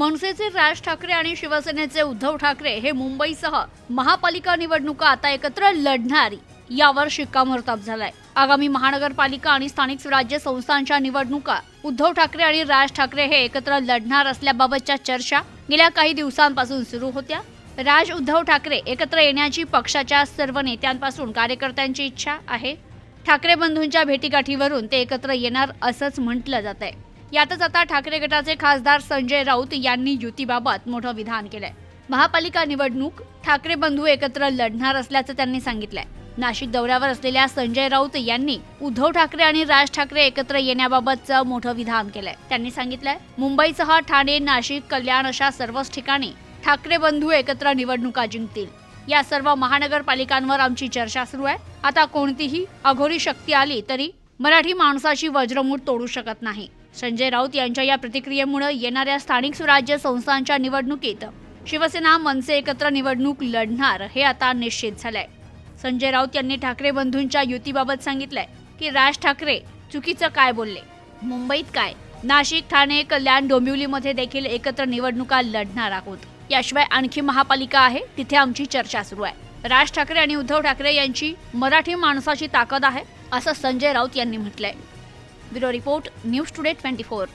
मनसेचे राज ठाकरे आणि शिवसेनेचे उद्धव ठाकरे हे मुंबईसह महापालिका निवडणुका आता एकत्र लढणार. यावर शिक्कामोर्तब झालाय. आगामी महानगरपालिका आणि स्थानिक स्वराज्य संस्थांच्या निवडणुका उद्धव ठाकरे आणि राज ठाकरे हे एकत्र लढणार असल्याबाबतच्या चर्चा गेल्या काही दिवसांपासून सुरू होत्या. राज उद्धव ठाकरे एकत्र येण्याची पक्षाच्या सर्व नेत्यांपासून कार्यकर्त्यांची इच्छा आहे. ठाकरे बंधूंच्या भेटीगाठीवरून ते एकत्र येणार असंच म्हटलं जात आहे यातच आता ठाकरे गटाचे खासदार संजय राऊत यांनी युतीबाबत मोठं विधान केलंय. महापालिका निवडणूक ठाकरे बंधू एकत्र लढणार असल्याचं त्यांनी सांगितलंय. नाशिक दौऱ्यावर असलेल्या संजय राऊत यांनी उद्धव ठाकरे आणि राज ठाकरे एकत्र येण्याबाबतचं मोठं विधान केलंय. त्यांनी सांगितलंय मुंबईसह ठाणे नाशिक कल्याण अशा सर्वच ठिकाणी ठाकरे बंधू एकत्र निवडणुका जिंकतील. या सर्व महानगरपालिकांवर आमची चर्चा सुरू आहे. आता कोणतीही अघोरी शक्ती आली तरी मराठी माणसाची वज्रमूठ तोडू शकत नाही. संजय राऊत यांच्या या प्रतिक्रियेमुळे येणाऱ्या स्थानिक स्वराज्य संस्थांच्या निवडणुकीत शिवसेना मनसे एकत्र निवडणूक लढणार हे आता निश्चित झालंय. संजय राऊत यांनी ठाकरे बंधूंच्या युतीबाबत सांगितलंय की राज ठाकरे चुकीचं काय बोलले? मुंबईत काय? नाशिक ठाणे कल्याण डोंबिवलीमध्ये देखील एकत्र निवडणुका लढणार आहोत. याशिवाय आणखी महापालिका आहे तिथे आमची चर्चा सुरू आहे. राज ठाकरे आणि उद्धव ठाकरे यांची मराठी माणसाची ताकद आहे? असं संजय राऊत यांनी म्हटलंय. Bureau report news today twenty four.